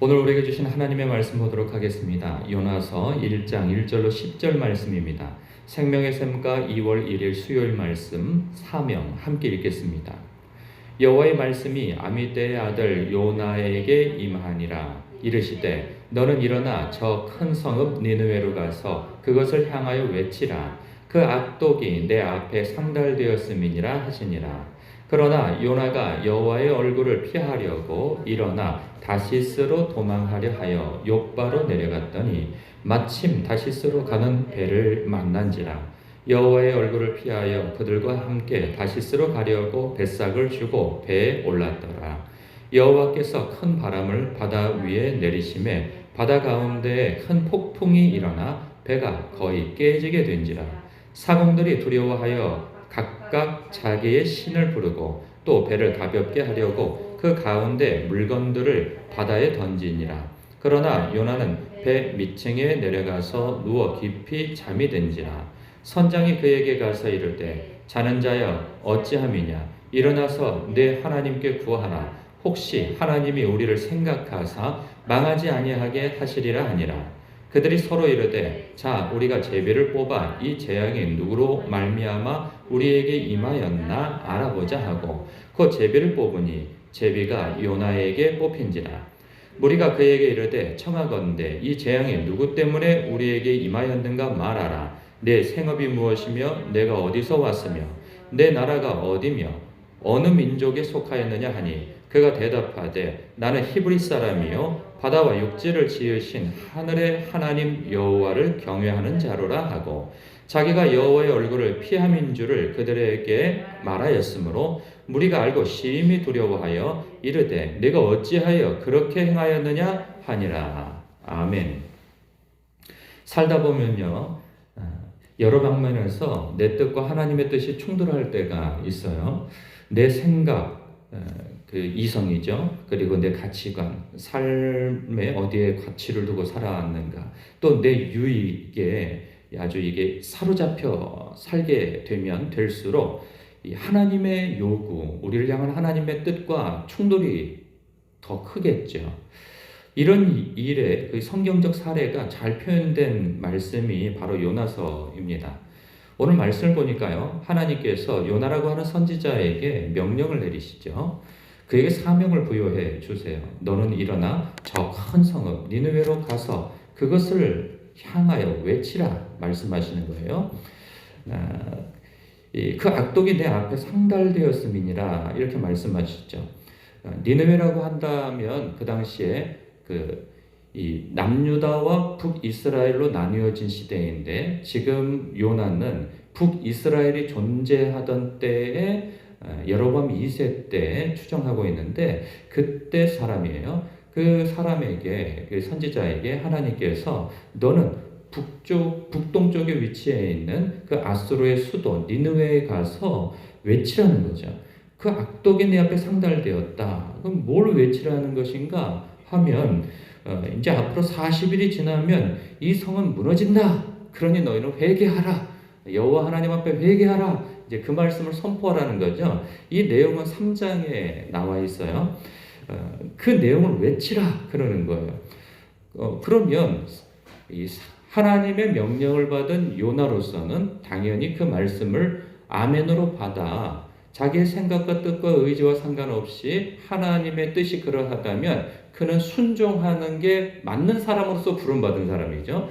오늘 우리에게 주신 하나님의 말씀 보도록 하겠습니다. 요나서 1장 1절로 10절 말씀입니다. 생명의 샘과 2월 1일 수요일 말씀 사명 함께 읽겠습니다. 여호와의 말씀이 아미떼의 아들 요나에게 임하니라 이르시되 너는 일어나 저 큰 성읍 니느웨로 가서 그것을 향하여 외치라 그 악독이 내 앞에 상달되었음이니라 하시니라 그러나 요나가 여호와의 얼굴을 피하려고 일어나 다시스로 도망하려 하여 욕바로 내려갔더니 마침 다시스로 가는 배를 만난지라. 여호와의 얼굴을 피하여 그들과 함께 다시스로 가려고 뱃삭을 주고 배에 올랐더라. 여호와께서 큰 바람을 바다 위에 내리심에 바다 가운데에 큰 폭풍이 일어나 배가 거의 깨지게 된지라. 사공들이 두려워하여 각각 자기의 신을 부르고 또 배를 가볍게 하려고 그 가운데 물건들을 바다에 던지니라. 그러나 요나는 배 밑층에 내려가서 누워 깊이 잠이 든지라. 선장이 그에게 가서 이르되 자는 자여 어찌함이냐 일어나서 내 하나님께 구하라. 혹시 하나님이 우리를 생각하사 망하지 아니하게 하시리라 하니라. 그들이 서로 이르되 자 우리가 제비를 뽑아 이 재앙이 누구로 말미암아 우리에게 임하였나 알아보자 하고 그 제비를 뽑으니 제비가 요나에게 뽑힌지라. 우리가 그에게 이르되 청하건대 이 재앙이 누구 때문에 우리에게 임하였는가 말하라. 내 생업이 무엇이며 내가 어디서 왔으며 내 나라가 어디며 어느 민족에 속하였느냐 하니 그가 대답하되 나는 히브리 사람이요 바다와 육지를 지으신 하늘의 하나님 여호와를 경외하는 자로라 하고 자기가 여호와의 얼굴을 피함인 줄을 그들에게 말하였으므로 무리가 알고 심히 두려워하여 이르되 내가 어찌하여 그렇게 행하였느냐 하니라 아멘. 살다 보면요 아, 여러 방면에서 내 뜻과 하나님의 뜻이 충돌할 때가 있어요. 내 생각, 그 이성이죠. 그리고 내 가치관, 삶에 어디에 가치를 두고 살아왔는가, 또 내 유익에 아주 이게 사로잡혀 살게 되면 될수록 하나님의 요구, 우리를 향한 하나님의 뜻과 충돌이 더 크겠죠. 이런 일의 그 성경적 사례가 잘 표현된 말씀이 바로 요나서입니다. 오늘 말씀을 보니까요, 하나님께서 요나라고 하는 선지자에게 명령을 내리시죠. 그에게 사명을 부여해 주세요. 너는 일어나 저 큰 성읍 니느웨로 가서 그것을 향하여 외치라 말씀하시는 거예요. 아, 그 악독이 내 앞에 상달되었음이니라 이렇게 말씀하시죠. 아, 니느웨라고 한다면 그 당시에 그 이 남유다와 북이스라엘로 나뉘어진 시대인데 지금 요나는 북이스라엘이 존재하던 때에 여로밤 2세 때 추정하고 있는데 그때 사람이에요. 그 사람에게 그 선지자에게 하나님께서 너는 북쪽 북동쪽에 위치해 있는 그 아수르의 수도 니느웨에 가서 외치라는 거죠. 그 악독이 내 앞에 상달되었다. 그럼 뭘 외치라는 것인가 하면 어, 이제 앞으로 40일이 지나면 이 성은 무너진다. 그러니 너희는 회개하라. 여호와 하나님 앞에 회개하라. 이제 그 말씀을 선포하라는 거죠. 이 내용은 3장에 나와 있어요. 어, 그 내용을 외치라 그러는 거예요. 어, 그러면 하나님의 명령을 받은 요나로서는 당연히 그 말씀을 아멘으로 받아 자기의 생각과 뜻과 의지와 상관없이 하나님의 뜻이 그러하다면 그는 순종하는 게 맞는 사람으로서 부름받은 사람이죠.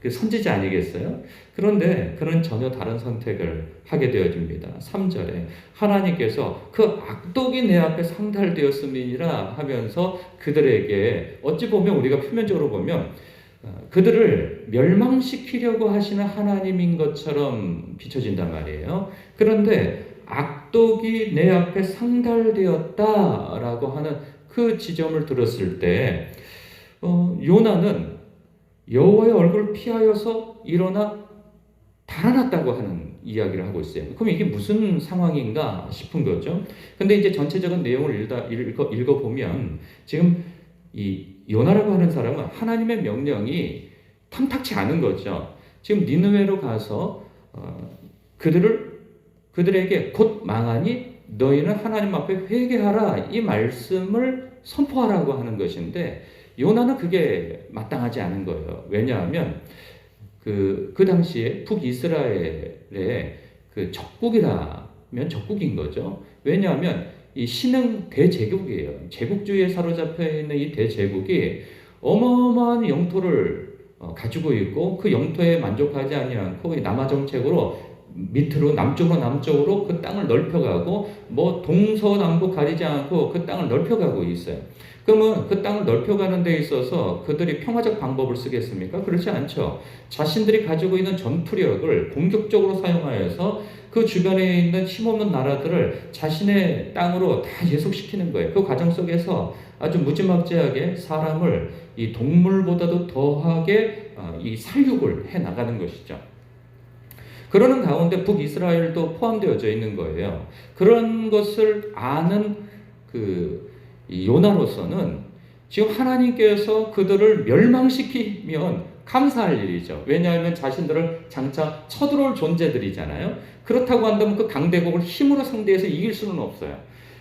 어, 그 선지자 아니겠어요? 그런데 그는 전혀 다른 선택을 하게 되어집니다. 3절에 하나님께서 그 악독이 내 앞에 상달되었음이라 하면서 그들에게 어찌 보면 우리가 표면적으로 보면 어, 그들을 멸망시키려고 하시는 하나님인 것처럼 비춰진단 말이에요. 그런데 악독이 내 앞에 상달되었다라고 하는 그 지점을 들었을 때 어, 요나는 여호와의 얼굴을 피하여서 일어나 달아났다고 하는 이야기를 하고 있어요. 그럼 이게 무슨 상황인가 싶은 거죠. 근데 이제 전체적인 내용을 읽다, 읽어, 읽어보면 지금 이 요나라고 하는 사람은 하나님의 명령이 탐탁치 않은 거죠. 지금 니느웨로 가서 어, 그들을 그들에게 곧 망하니 너희는 하나님 앞에 회개하라 이 말씀을 선포하라고 하는 것인데 요나는 그게 마땅하지 않은 거예요. 왜냐하면 그, 그 당시에 북이스라엘의 그 적국이라면 적국인 거죠. 왜냐하면 이 신흥 대제국이에요. 제국주의에 사로잡혀 있는 이 대제국이 어마어마한 영토를 어, 가지고 있고 그 영토에 만족하지 아니하고 이 남하 정책으로 밑으로 남쪽으로 남쪽으로 그 땅을 넓혀가고 뭐 동서남북 가리지 않고 그 땅을 넓혀가고 있어요. 그러면 그 땅을 넓혀가는 데 있어서 그들이 평화적 방법을 쓰겠습니까? 그렇지 않죠. 자신들이 가지고 있는 전투력을 공격적으로 사용하여서 그 주변에 있는 힘없는 나라들을 자신의 땅으로 다 예속시키는 거예요. 그 과정 속에서 아주 무지막지하게 사람을 이 동물보다도 더하게 어, 이 살육을 해 나가는 것이죠. 그러는 가운데 북이스라엘도 포함되어져 있는 거예요. 그런 것을 아는 그 요나로서는 지금 하나님께서 그들을 멸망시키면 감사할 일이죠. 왜냐하면 자신들을 장차 쳐들어올 존재들이잖아요. 그렇다고 한다면 그 강대국을 힘으로 상대해서 이길 수는 없어요.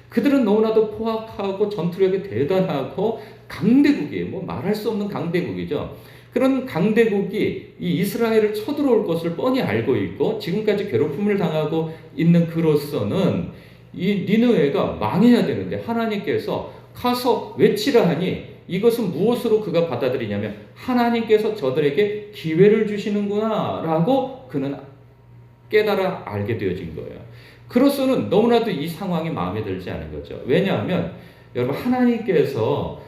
그들은 너무나도 포악하고 전투력이 대단하고 강대국이에요. 뭐 말할 수 없는 강대국이죠. 그런 강대국이 이 이스라엘을 쳐들어올 것을 뻔히 알고 있고 지금까지 괴롭힘을 당하고 있는 그로서는 이 니느웨가 망해야 되는데 하나님께서 가서 외치라 하니 이것은 무엇으로 그가 받아들이냐면 하나님께서 저들에게 기회를 주시는구나 라고 그는 깨달아 알게 되어진 거예요. 그로서는 너무나도 이 상황이 마음에 들지 않은 거죠. 왜냐하면 여러분 하나님께서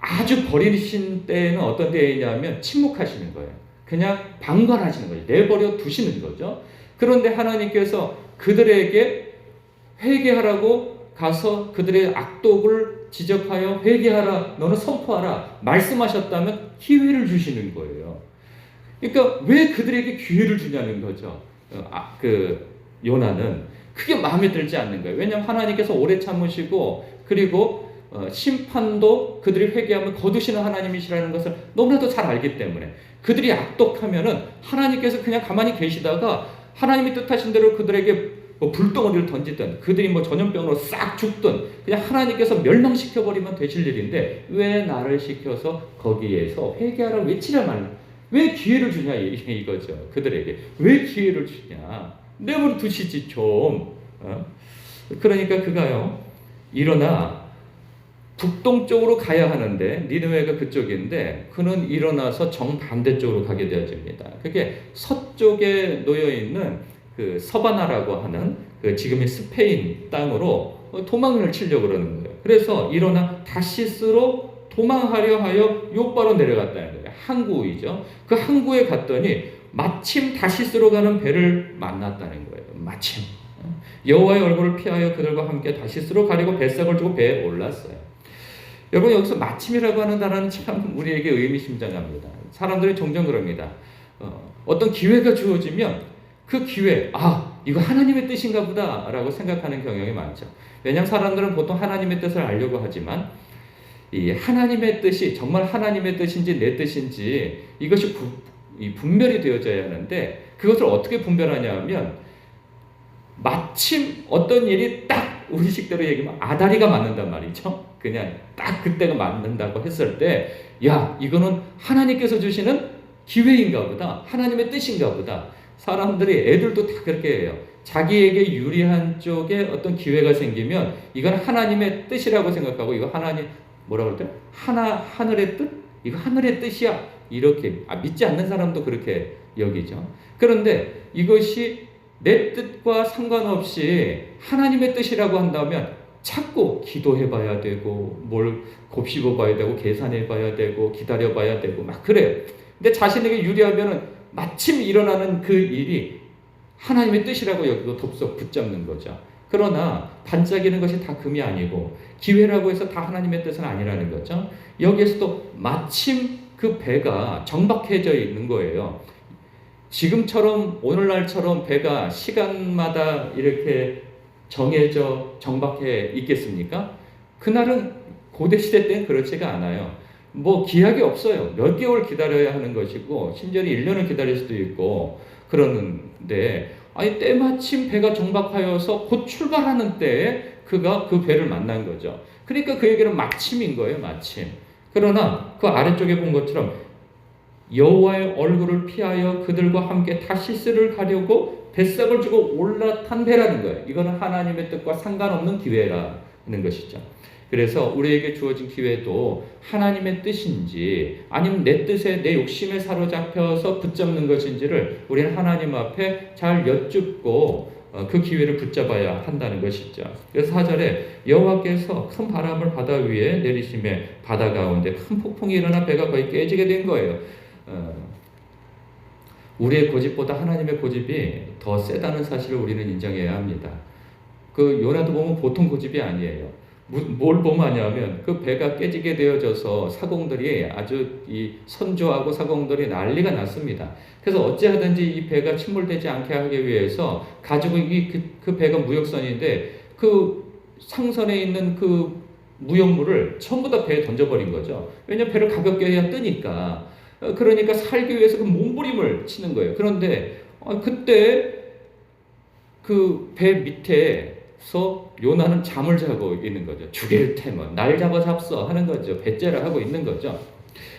아주 버리신 때는 어떤 때이냐면 침묵하시는 거예요. 그냥 방관하시는 거예요. 내버려 두시는 거죠. 그런데 하나님께서 그들에게 회개하라고 가서 그들의 악독을 지적하여 회개하라, 너는 선포하라 말씀하셨다면 기회를 주시는 거예요. 그러니까 왜 그들에게 기회를 주냐는 거죠. 어, 아, 그 요나는 그게 마음에 들지 않는 거예요. 왜냐하면 하나님께서 오래 참으시고 그리고 어, 심판도 그들이 회개하면 거두시는 하나님이시라는 것을 너무나도 잘 알기 때문에 그들이 악독하면은 하나님께서 그냥 가만히 계시다가 하나님이 뜻하신 대로 그들에게 뭐 불덩어리를 던지든 그들이 뭐 전염병으로 싹 죽든 그냥 하나님께서 멸망시켜 버리면 되실 일인데 왜 나를 시켜서 거기에서 회개하라 외치라 말. 왜 기회를 주냐 이거죠 그들에게 왜 기회를 주냐 내버려 두시지 좀 어? 그러니까 그가요 일어나 북동쪽으로 가야 하는데 니느웨가 그쪽인데 그는 일어나서 정반대쪽으로 가게 되어집니다. 그게 서쪽에 놓여 있는 그 서바나라고 하는 그 지금의 스페인 땅으로 도망을 치려고 그러는 거예요. 그래서 일어나 다시스로 도망하려 하여 요바로 내려갔다는 거예요. 항구이죠. 그 항구에 갔더니 마침 다시스로 가는 배를 만났다는 거예요. 마침 여호와의 얼굴을 피하여 그들과 함께 다시스로 가려고 뱃삭을 주고 배에 올랐어요. 여러분 여기서 마침이라고 하는 단어는 참 우리에게 의미심장합니다. 사람들이 종종 그럽니다. 어, 어떤 기회가 주어지면 그 기회, 아 이거 하나님의 뜻인가 보다라고 생각하는 경향이 많죠. 왜냐하면 사람들은 보통 하나님의 뜻을 알려고 하지만 이 하나님의 뜻이 정말 하나님의 뜻인지 내 뜻인지 이것이 구, 분별이 되어져야 하는데 그것을 어떻게 분별하냐면 마침 어떤 일이 딱 우리 식대로 얘기하면 아다리가 맞는단 말이죠. 그냥 딱 그때가 맞는다고 했을 때, 야, 이거는 하나님께서 주시는 기회인가 보다. 하나님의 뜻인가 보다. 사람들이, 애들도 다 그렇게 해요. 자기에게 유리한 쪽에 어떤 기회가 생기면 이건 하나님의 뜻이라고 생각하고 이거 하나님, 뭐라고 그러죠? 하나, 하늘의 뜻? 이거 하늘의 뜻이야. 이렇게, 아, 믿지 않는 사람도 그렇게 여기죠. 그런데 이것이 내 뜻과 상관없이 하나님의 뜻이라고 한다면 자꾸 기도해 봐야 되고 뭘 곱씹어 봐야 되고 계산해 봐야 되고 기다려 봐야 되고 막 그래요. 근데 자신에게 유리하면은 마침 일어나는 그 일이 하나님의 뜻이라고 여기고 덥석 붙잡는 거죠. 그러나 반짝이는 것이 다 금이 아니고 기회라고 해서 다 하나님의 뜻은 아니라는 거죠. 여기에서도 마침 그 배가 정박해져 있는 거예요. 지금처럼 오늘날처럼 배가 시간마다 이렇게 정해져 정박해 있겠습니까? 그날은 고대 시대 때는 그렇지가 않아요. 뭐 기약이 없어요. 몇 개월 기다려야 하는 것이고 심지어 1년을 기다릴 수도 있고 그러는데 아니 때마침 배가 정박하여서 곧 출발하는 때에 그가 그 배를 만난 거죠. 그러니까 그 얘기는 마침인 거예요, 마침. 그러나 그 아래쪽에 본 것처럼 여호와의 얼굴을 피하여 그들과 함께 다시스를 가려고 뱃삭을 주고 올라탄 배라는 거예요. 이거는 하나님의 뜻과 상관없는 기회라는 것이죠. 그래서 우리에게 주어진 기회도 하나님의 뜻인지 아니면 내 뜻에 내 욕심에 사로잡혀서 붙잡는 것인지를 우리는 하나님 앞에 잘 여쭙고 어, 그 기회를 붙잡아야 한다는 것이죠. 그래서 사절에 여호와께서 큰 바람을 바다 위에 내리심에 바다 가운데 큰 폭풍이 일어나 배가 거의 깨지게 된 거예요. 어, 우리의 고집보다 하나님의 고집이 더 세다는 사실을 우리는 인정해야 합니다. 그 요나도 보면 보통 고집이 아니에요. 뭘 보면 하냐면 그 배가 깨지게 되어져서 사공들이 아주 이 선조하고 사공들이 난리가 났습니다. 그래서 어찌하든지 이 배가 침몰되지 않게 하기 위해서 가지고 이그 그 배가 무역선인데 그 상선에 있는 그 무역물을 전부 다 배에 던져버린 거죠. 왜냐면 배를 가볍게 해야 뜨니까. 어, 그러니까 살기 위해서 그 몸부림을 치는 거예요. 그런데 어, 그때 그 배 밑에서 요나는 잠을 자고 있는 거죠. 죽일 테면 날 잡아 잡서 하는 거죠. 배째를 하고 있는 거죠.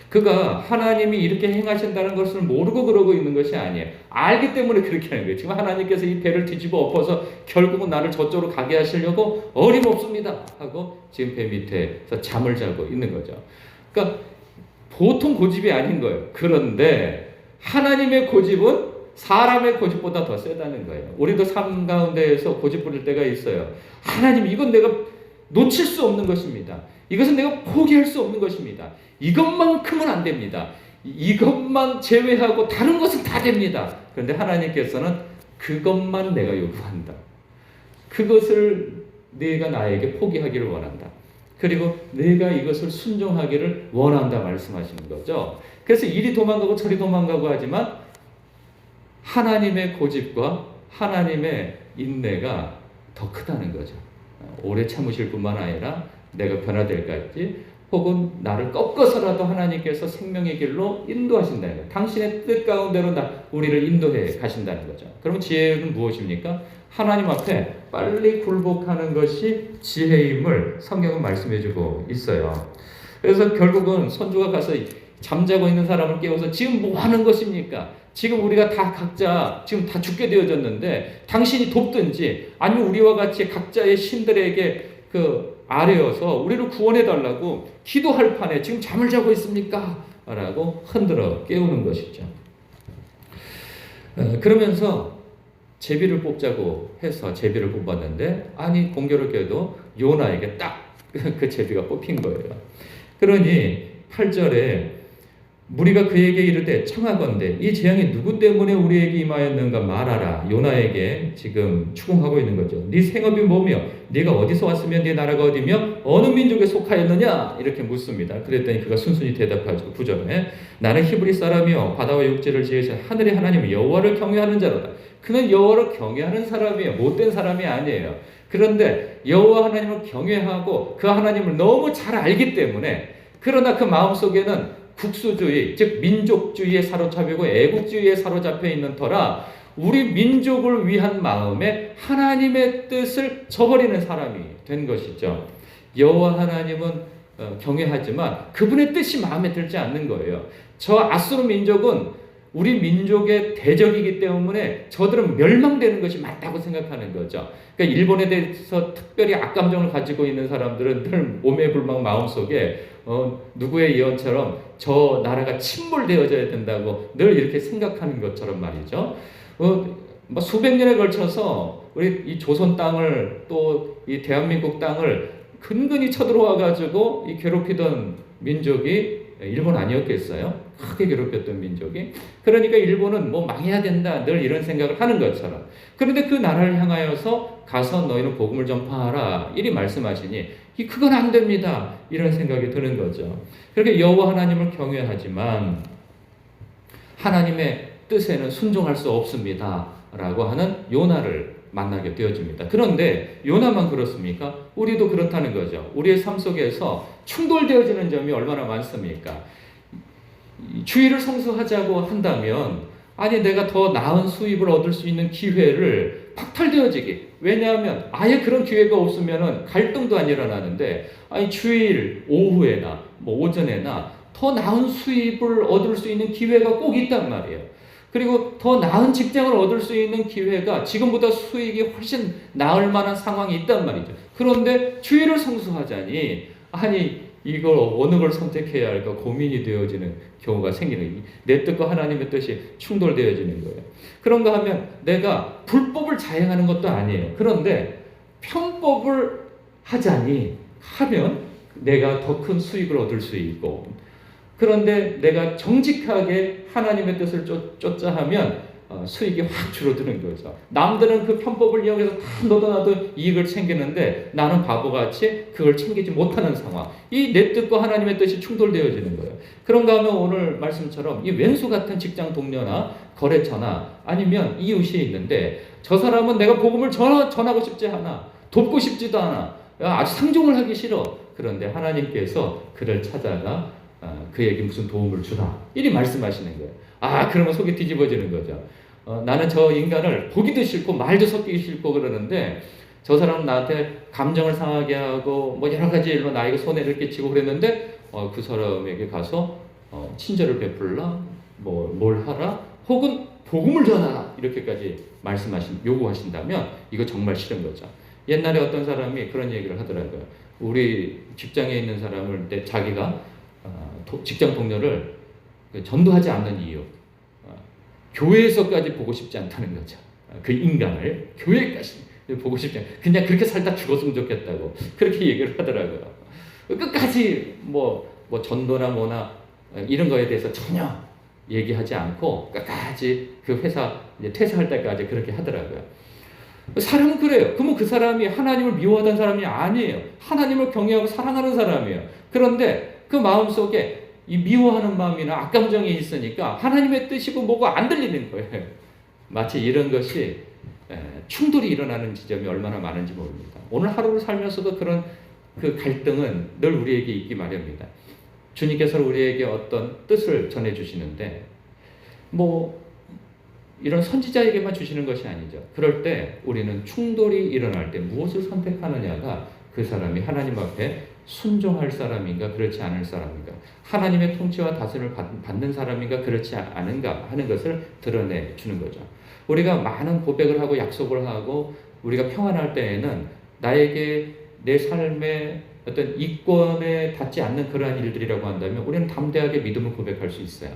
그가 하나님이 이렇게 행하신다는 것을 모르고 그러고 있는 것이 아니에요. 알기 때문에 그렇게 하는 거예요. 지금 하나님께서 이 배를 뒤집어 엎어서 결국은 나를 저쪽으로 가게 하시려고 어림없습니다. 하고 지금 배 밑에서 잠을 자고 있는 거죠. 그러니까 보통 고집이 아닌 거예요. 그런데 하나님의 고집은 사람의 고집보다 더 세다는 거예요. 우리도 삶 가운데에서 고집 부릴 때가 있어요. 하나님, 이건 내가 놓칠 수 없는 것입니다. 이것은 내가 포기할 수 없는 것입니다. 이것만큼은 안 됩니다. 이것만 제외하고 다른 것은 다 됩니다. 그런데 하나님께서는 그것만 내가 요구한다. 그것을 내가 나에게 포기하기를 원한다. 그리고 내가 이것을 순종하기를 원한다 말씀하시는 거죠. 그래서 이리 도망가고 저리 도망가고 하지만 하나님의 고집과 하나님의 인내가 더 크다는 거죠. 오래 참으실 뿐만 아니라 내가 변화될까지 혹은 나를 꺾어서라도 하나님께서 생명의 길로 인도하신다는 거예요. 당신의 뜻 가운데로 나, 우리를 인도해 가신다는 거죠. 그러면 지혜는 무엇입니까? 하나님 앞에 빨리 굴복하는 것이 지혜임을 성경은 말씀해 주고 있어요. 그래서 결국은 선주가 가서 잠자고 있는 사람을 깨워서 지금 뭐 하는 것입니까? 지금 우리가 다 각자 지금 다 죽게 되어졌는데 당신이 돕든지 아니면 우리와 같이 각자의 신들에게 그 아뢰어서 우리를 구원해 달라고 기도할 판에 지금 잠을 자고 있습니까? 라고 흔들어 깨우는 것이죠. 어, 그러면서 제비를 뽑자고 해서 제비를 뽑았는데 아니 공교롭게도 요나에게 딱 그 제비가 뽑힌 거예요. 그러니 8절에 무리가 그에게 이르되 청하건대 이 재앙이 누구 때문에 우리에게 임하였는가 말하라 요나에게 지금 추궁하고 있는 거죠. 네 생업이 뭐며 네가 어디서 왔으며 네 나라가 어디며 어느 민족에 속하였느냐 이렇게 묻습니다. 그랬더니 그가 순순히 대답하죠. 구절에 나는 히브리 사람이요 바다와 육지를 지으신 하늘의 하나님 여호와를 경외하는 자로다. 그는 여호와를 경외하는 사람이에요. 못된 사람이 아니에요. 그런데 여호와 하나님을 경외하고 그 하나님을 너무 잘 알기 때문에 그러나 그 마음 속에는 국수주의, 즉 민족주의에 사로잡히고 애국주의에 사로잡혀 있는 터라 우리 민족을 위한 마음에 하나님의 뜻을 저버리는 사람이 된 것이죠. 여호와 하나님은 어, 경외하지만 그분의 뜻이 마음에 들지 않는 거예요. 저 아수르 민족은 우리 민족의 대적이기 때문에 저들은 멸망되는 것이 맞다고 생각하는 거죠. 그러니까 일본에 대해서 특별히 악감정을 가지고 있는 사람들은 늘 오매불망 마음속에 어, 누구의 예언처럼 저 나라가 침몰되어져야 된다고 늘 이렇게 생각하는 것처럼 말이죠. 어, 뭐 수백 년에 걸쳐서 우리 이 조선 땅을 또 이 대한민국 땅을 근근히 쳐들어와 가지고 이 괴롭히던 민족이 일본 아니었겠어요? 크게 괴롭혔던 민족이. 그러니까 일본은 뭐 망해야 된다. 늘 이런 생각을 하는 것처럼. 그런데 그 나라를 향하여서 가서 너희는 복음을 전파하라. 이리 말씀하시니 이 그건 안 됩니다. 이런 생각이 드는 거죠. 그렇게 여호와 하나님을 경외하지만 하나님의 뜻에는 순종할 수 없습니다. 라고 하는 요나를 만나게 되어집니다. 그런데 요나만 그렇습니까? 우리도 그렇다는 거죠. 우리의 삶 속에서 충돌되어지는 점이 얼마나 많습니까? 주의를 성수하자고 한다면 아니 내가 더 나은 수입을 얻을 수 있는 기회를 박탈되어지게 왜냐하면 아예 그런 기회가 없으면은 갈등도 안 일어나는데 아니 주일 오후에나 뭐 오전에나 더 나은 수입을 얻을 수 있는 기회가 꼭 있단 말이에요. 그리고 더 나은 직장을 얻을 수 있는 기회가 지금보다 수익이 훨씬 나을 만한 상황이 있단 말이죠. 그런데 주의를 성수하자니 아니 이걸 어느 걸 선택해야 할까 고민이 되어지는 경우가 생기는 내 뜻과 하나님의 뜻이 충돌되어지는 거예요. 그런가 하면 내가 불법을 자행하는 것도 아니에요. 그런데 편법을 하자니 하면 내가 더 큰 수익을 얻을 수 있고 그런데 내가 정직하게 하나님의 뜻을 쫓, 쫓자 하면 어, 수익이 확 줄어드는 거죠. 남들은 그 편법을 이용해서 다 너도 나도 이익을 챙기는데 나는 바보같이 그걸 챙기지 못하는 상황. 이 내 뜻과 하나님의 뜻이 충돌되어지는 거예요. 그런가 하면 오늘 말씀처럼 이 왼수 같은 직장 동료나 거래처나 아니면 이웃이 있는데 저 사람은 내가 복음을 전하, 전하고 싶지 않아. 돕고 싶지도 않아. 아주 상종을 하기 싫어. 그런데 하나님께서 그를 찾아가 어, 그에게 무슨 도움을 주라. 이리 말씀하시는 거예요. 아, 그러면 속이 뒤집어지는 거죠. 어, 나는 저 인간을 보기도 싫고 말도 섞기 싫고 그러는데 저 사람은 나한테 감정을 상하게 하고 뭐 여러 가지 일로 나에게 손해를 끼치고 그랬는데 어, 그 사람에게 가서 어, 친절을 베풀라, 뭐 뭘 하라, 혹은 복음을 전하라 이렇게까지 말씀하신 요구하신다면 이거 정말 싫은 거죠. 옛날에 어떤 사람이 그런 얘기를 하더라고요. 우리 직장에 있는 사람을 내 자기가 어, 도- 직장 동료를 그 전도하지 않는 이유, 어, 교회에서까지 보고 싶지 않다는 거죠. 어, 그 인간을 교회까지 보고 싶지 않, 그냥 그렇게 살다 죽었으면 좋겠다고 그렇게 얘기를 하더라고요. 끝까지 뭐, 뭐 전도나 뭐나 어, 이런 거에 대해서 전혀 얘기하지 않고 끝까지 그 회사 퇴사할 때까지 그렇게 하더라고요. 사람은 그래요. 그러면 그 사람이 하나님을 미워하던 사람이 아니에요. 하나님을 경외하고 사랑하는 사람이에요. 그런데 그 마음 속에 이 미워하는 마음이나 악감정이 있으니까 하나님의 뜻이고 뭐가 안 들리는 거예요. 마치 이런 것이 에, 충돌이 일어나는 지점이 얼마나 많은지 모릅니다. 오늘 하루를 살면서도 그런 그 갈등은 늘 우리에게 있기 마련입니다. 주님께서 우리에게 어떤 뜻을 전해 주시는데 뭐 이런 선지자에게만 주시는 것이 아니죠. 그럴 때 우리는 충돌이 일어날 때 무엇을 선택하느냐가 그 사람이 하나님 앞에 순종할 사람인가 그렇지 않을 사람인가 하나님의 통치와 다스림을 받- 받는 사람인가 그렇지 않은가 하는 것을 드러내 주는 거죠. 우리가 많은 고백을 하고 약속을 하고 우리가 평안할 때에는 나에게 내 삶의 어떤 이권에 닿지 않는 그러한 일들이라고 한다면 우리는 담대하게 믿음을 고백할 수 있어요.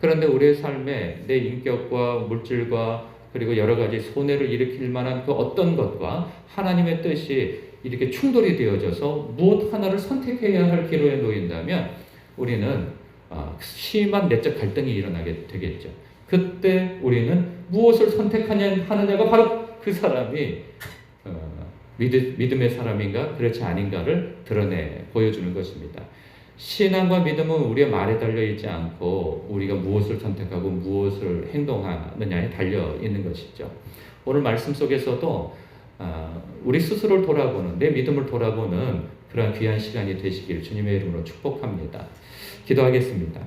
그런데 우리의 삶에 내 인격과 물질과 그리고 여러 가지 손해를 일으킬 만한 그 어떤 것과 하나님의 뜻이 이렇게 충돌이 되어져서 무엇 하나를 선택해야 할 기로에 놓인다면 우리는 아, 심한 내적 갈등이 일어나게 되겠죠. 그때 우리는 무엇을 선택하냐 하느냐가 바로 그 사람이 어, 믿음, 믿음 의 사람인가 그렇지 아닌가를 드러내 보여주는 것입니다. 신앙과 믿음은 우리의 말에 달려 있지 않고 우리가 무엇을 선택하고 무엇을 행동하느냐에 달려 있는 것이죠. 오늘 말씀 속에서도 아, 우리 스스로를 돌아보는 내 믿음을 돌아보는 그러한 귀한 시간이 되시길 주님의 이름으로 축복합니다. 기도하겠습니다.